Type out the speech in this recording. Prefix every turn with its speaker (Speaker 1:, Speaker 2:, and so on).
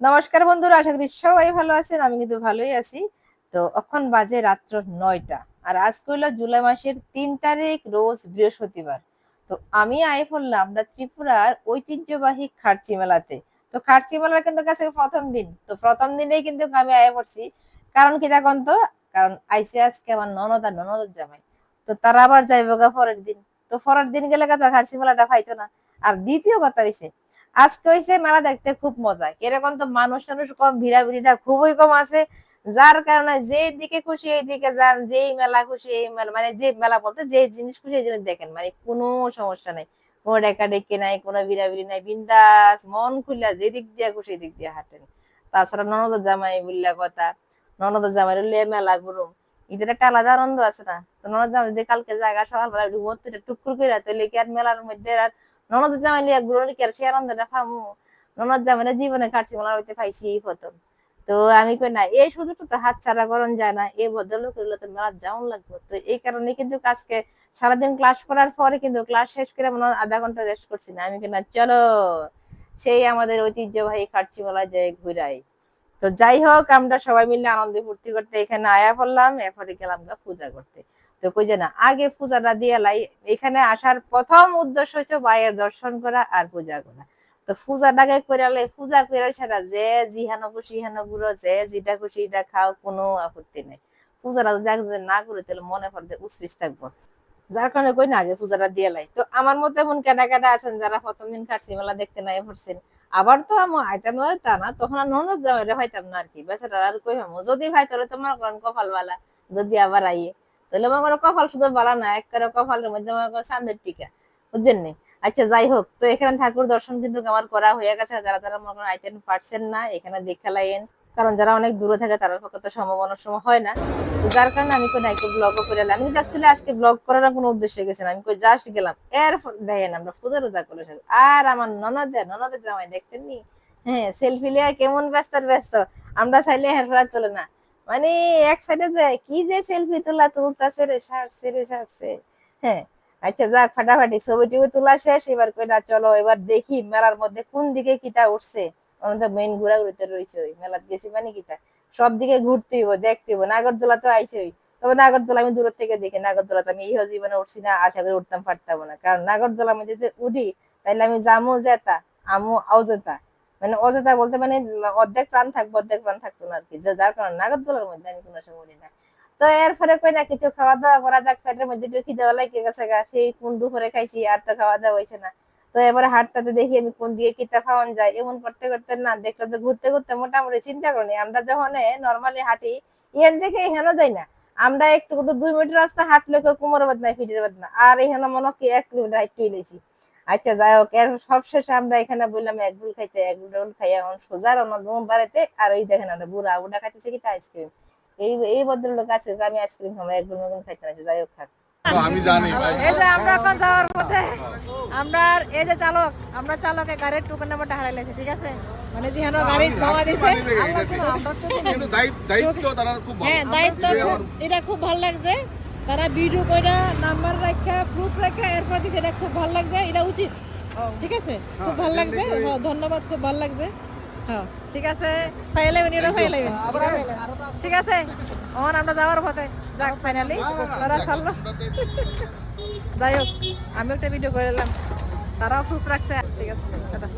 Speaker 1: নমস্কার বন্ধুরা, আশা করি সবাই ভালো আছেন, আমি কিন্তু ভালোই আছি। তো এখন বাজে রাত্র নয়টা, আর আজকে হলো জুলাই মাসের তিন তারিখ, রোজ বৃহস্পতিবার। তো আমি আয় পড়লাম আমরা ত্রিপুরার ঐতিহ্যবাহী খার্চি মেলাতে। তো খার্চি মেলার কিন্তু কাছে প্রথম দিন, তো প্রথম দিনেই কিন্তু আমি আয় পড়ছি। কারণ কি দেখুন তো? কারণ আইসে আজকে আমার ননদ আর ননদের জামাই। তো তারা আবার যাইব গা পরের দিন। তো পরের দিন গেলে কথা খার্চি মেলাটা পাইতো না। আর দ্বিতীয় কথা হইছে আজকে হইছে মেলা দেখতে খুব মজা। এরকম তো মানুষ টানুষ কম, ভিড়াভিড়িটা খুবই কম আছে। যার কারণে যে দিকে খুশি এই দিকে যান, যেই মেলা খুশি এই মেলা মানে যে মেলা বলতে যে জিনিস খুশি এই জিনিস দেখেন মানে কোনো সমস্যা নাই। কোনো ডেকা ডেকে নাই, কোনো ভিড়াভিড়ি নাই, বিন্দাস মন খুললা যে দিক দিয়ে খুশি দিক দিয়ে হাঁটেন। তাছাড়া ননদ জামাই বললা কথা, ননদ জামাই লিয়ে মেলা ঘুরুম। ঈদের একটা আলাদা আনন্দ আছে না? তো ননদ জামাই যে কালকে জায়গা সকালবেলা ঘুমোর টুকুর করে তুলে কি আর মেলার মধ্যে আর ননদ জামাই লিয়া ঘুরোর কি আর সে আনন্দটা পামু ননদ জামাইরা জীবনে কাটছি মেলার হইতে পাইছি এই প্রথম। তো আমি কই, না, এই সুযোগটা তো হাত ছাড়া করন যায় না। এই ভদ্রলোক হইলে তো মেলা যাওন লাগবে। তো এই কারণে কিন্তু আজকে সারাদিন ক্লাস করার পরে কিন্তু ক্লাস শেষ করে মনে আধা ঘণ্টা রেস্ট করছি না। আমি কিনা চলো। সেই আমাদের ঐতিহ্যবাহী কাটছি মেলা যে ঘুরাই। তো যাই হোক, আমরা সবাই মিলে আনন্দে ফুর্তি করতে এখানে আয়া পড়লাম। এরপরে গেলাম পূজা করতে। তো কই যে না, আগে পূজাটা দিয়ে লাই, এখানে আসার প্রথম উদ্দেশ্য হচ্ছে মায়ের দর্শন করা আর পূজা করা। তো পূজাটাকে করালে পূজা করে সেটা যে জিহানো খুশি হানো গুলো যে যেটা খুশি এটা খাও, কোনো আপত্তি নেই। পূজাটা যদি না করে, তাহলে মনে থাকব। যার কারণে কই না, আগে পূজাটা দিয়ে লাই। তো আমার মতো এমন কেটা কেটা আছেন যারা প্রথম দিন মেলা দেখতে নাই পড়ছেন আবার তো আমি আইতাম তা না, তখন আর ননদ জামাইরে ভাইতাম না আর কি। বেচারা আর কই যদি ভাই তোরে তোমার কপাল বালা যদি আবার আইয়ে। তাহলে মনে করো কপাল শুধু বালা না, এক করে কপালের মধ্যে মনে করো টিকা, বুঝছেন নি? আচ্ছা যাই হোক, তো এখানে ঠাকুর দর্শন কিন্তু আমার করা হয়ে গেছে যারা মনে আইতেন পারছেন না, এখানে লাইন কারণ যারা অনেক দূরে থাকে পক্ষে তো সময় হয় না। যার কারণে আমি কোনো একটু করে আমি কিন্তু আজকে ব্লগ করার কোনো উদ্দেশ্যে গেছি আমি কই জাস্ট গেলাম। এর দেখেন আমরা রোজা করে। আর আমার ননদের ননদের জামাই দেখছেন নি? হ্যাঁ সেলফি লিয়া কেমন ব্যস্ত ব্যস্ত। আমরা চাইলে হেঁটে চলে না। মানে এক সাইডে যায়, কি যে সেলফি তোলা, তুলতাছে রে, সারছে রে, সারছে। হ্যাঁ আচ্ছা যাক ফাটাফাটি, ছবি টবি তোলা শেষ, এবার কইনা চলো, এবার দেখি মেলার মধ্যে কোন দিকে কিটা উঠছে। আমাদের মেইন ঘোরাঘুরিতে রয়েছে ওই, মেলাত গেছি মানে কিটা? সব দিকে ঘুরতে হইব, দেখতে হইব, নাগরদোলা তো আইসেই তবে নাগরদোলা আমি দূর থেকে দেখি, নাগরদোলা তো আমি ইহ জীবনে উঠছি না, আশা করি উঠতাম পারতাম না। কারণ নাগরদোলা আমি যদি উঠি, তাইলে আমি জামু জেতা আমু অজেতা মানে অযথা বলতে মানে অর্ধেক প্রাণ থাকব, অর্ধেক প্রাণ থাকতো না আর কি। যে যার কারণে নাগরদোলার মধ্যে আমি কোনো সময় উঠি না। তো এর ফলে কই না, কিছু খাওয়া দাওয়া করা যাক, পেটের মধ্যে একটু খিদে লাগে গেছে গা, সেই কোন দুপুরে খাইছি, আর তো খাওয়া দাওয়া হয়েছে না। তো এবারে হাটটাতে দেখি আমি কোন দিয়ে কিটা খাওয়ান যায়, এমন করতে করতে না, দেখলে তো ঘুরতে ঘুরতে মোটামুটি চিন্তা করি আমরা যখন নর্মালি হাঁটি এখান থেকে এখানে যাই না। আমরা একটু দুই মিনিট রাস্তা হাঁটলে কোমর বাদ নাই ফিটের বাদ না আর এখানে মনে কি এক কিলোমিটার একটু ইলেছি আচ্ছা যাই হোক এর সব শেষে আমরা এখানে বললাম এক গুল খাইতে এক গুল রোল খাই এখন সোজা রওনা দোম বাড়িতে। আর ওই দেখেন আমরা বুড়া বুড়া খাইতেছে কি আইসক্রিম। এই এই ভদ্রলোক আছে আমি আইসক্রিম খাব এক গুল মতন খাইতে না যাই হোক থাক।
Speaker 2: আমি জানি
Speaker 1: এই যে আমরা এখন যাওয়ার পথে আমরা এই যে চালক আমরা চালকে গাড়ির টুকন নাম্বারটা হারাইলাইছি ঠিক আছে? মানে যেহেন গাড়ি দিছে।
Speaker 2: কিন্তু দায়িত্ব দায়িত্ব তারা খুব ভালো।
Speaker 1: হ্যাঁ দায়িত্ব এটা খুব ভালো লাগছে। তারা ভিডিও কইরা নাম্বার রাখা প্রুফ রাখা এরপর দিছে এটা খুব ভালো লাগছে এটা উচিত। ঠিক আছে? খুব ভালো লাগছে। হ্যাঁ, ধন্যবাদ খুব ভালো লাগছে। হ্যাঁ ঠিক আছে? ফাইলাইবেন এটা ফাইলাইবেন ঠিক আছে? ওখানে আমরা যাওয়ার পথে। যাক ফাইনালি। তারা ছাড়লো। যাই হোক আমি একটা ভিডিও করে এলাম। তারাও প্রুফ রাখছে। ঠিক আছে টাটা।